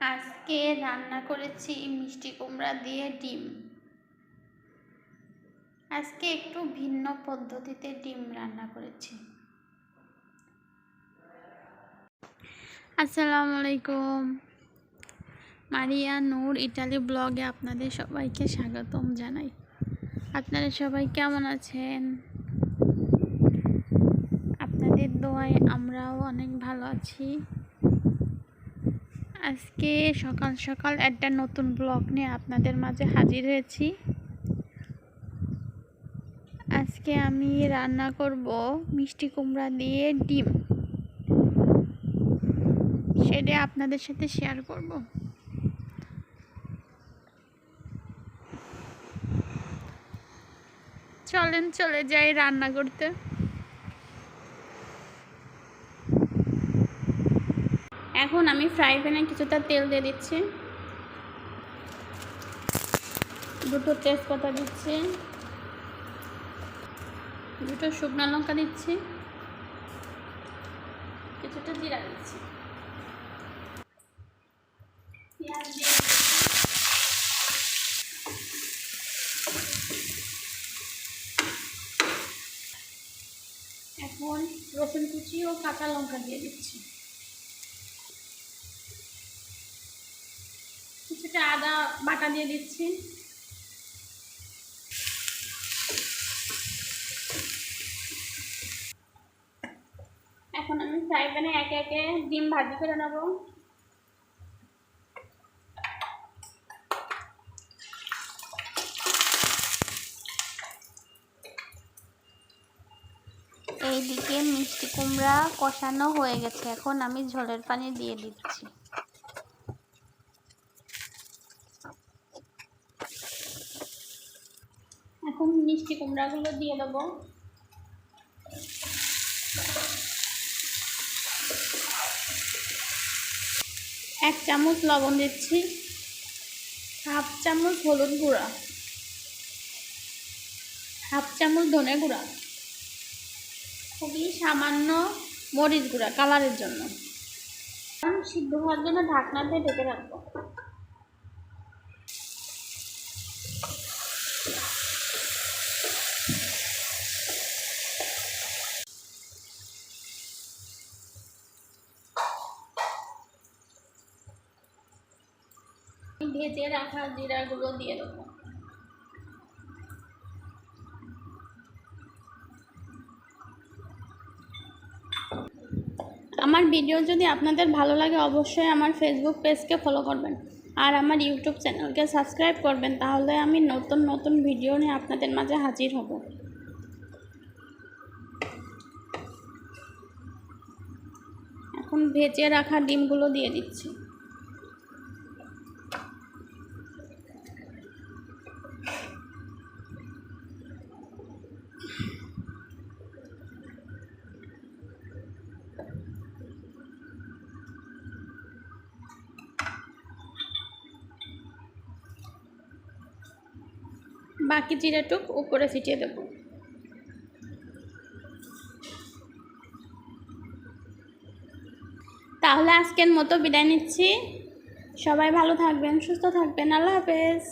আজকে রান্না করেছি মিষ্টি কুমড়া দিয়ে ডিম। আজকে একটু ভিন্ন পদ্ধতিতে ডিম রান্না করেছি। আসসালামু আলাইকুম। মারিয়া নূর ইটালি ব্লগে আপনাদের সবাইকে স্বাগতম জানাই। আপনারা সবাই কেমন আছেন? আপনাদের দোয়ায় আমরাও অনেক ভালো আছি। আজকে সকাল সকাল একটা নতুন ব্লগ নিয়ে আপনাদের মাঝে হাজির হয়েছি। আজকে আমি রান্না করব মিষ্টি কুমড়া দিয়ে ডিম। সেটা আপনাদের সাথে শেয়ার করব। চলেন, চলে যাই রান্না করতে। এখন আমি ফ্রাই প্যানে কিছুটা তেল দিয়ে দিচ্ছি। দুটো তেজপাতা দিচ্ছি। দুটো শুকনো লঙ্কা দিচ্ছি। কিছুটা জিরা দিচ্ছি। এখন রসুন কুচি ও কাঁচা লঙ্কা দিয়ে দিচ্ছি। কিছুটা আদা বাটা দিয়ে দিচ্ছি। এখন আমি ফ্রাই প্যানে একে একে ডিম ভাজি করে নেব। এইদিকে মিষ্টি কুমড়া কষানো হয়ে গেছে। এখন আমি ঝোলের পানি দিয়ে দিচ্ছি। এখন মিষ্টি কুমড়াগুলো দিয়ে দেবো। এক চামচ লবণ দিচ্ছি, হাফ চামচ হলুদ গুঁড়া, হাফ চামচ ধনে গুঁড়া, খুবই সামান্য মরিচ গুঁড়া কালারের জন্য। সিদ্ধ হওয়ার জন্য ঢাকনা দিয়ে ঢেকে রাখব। ভেজে রাখা জিরাগুলো দিয়ে দেবো। আমার ভিডিও যদি আপনাদের ভালো লাগে, অবশ্যই আমার ফেসবুক পেজকে ফলো করবেন। আর আমার ইউটিউব চ্যানেলকে সাবস্ক্রাইব করবেন, তাহলে আমি নতুন নতুন ভিডিও নিয়ে আপনাদের মাঝে হাজির হব। এখন ভেজে রাখা ডিমগুলো দিয়ে দিচ্ছি। বাকি জিরাটুক উপরে ছিটিয়ে দেব। তাহলে আজকের মতো বিদায় নিচ্ছি। সবাই ভালো থাকবেন, সুস্থ থাকবেন। আল্লাহ হাফেজ।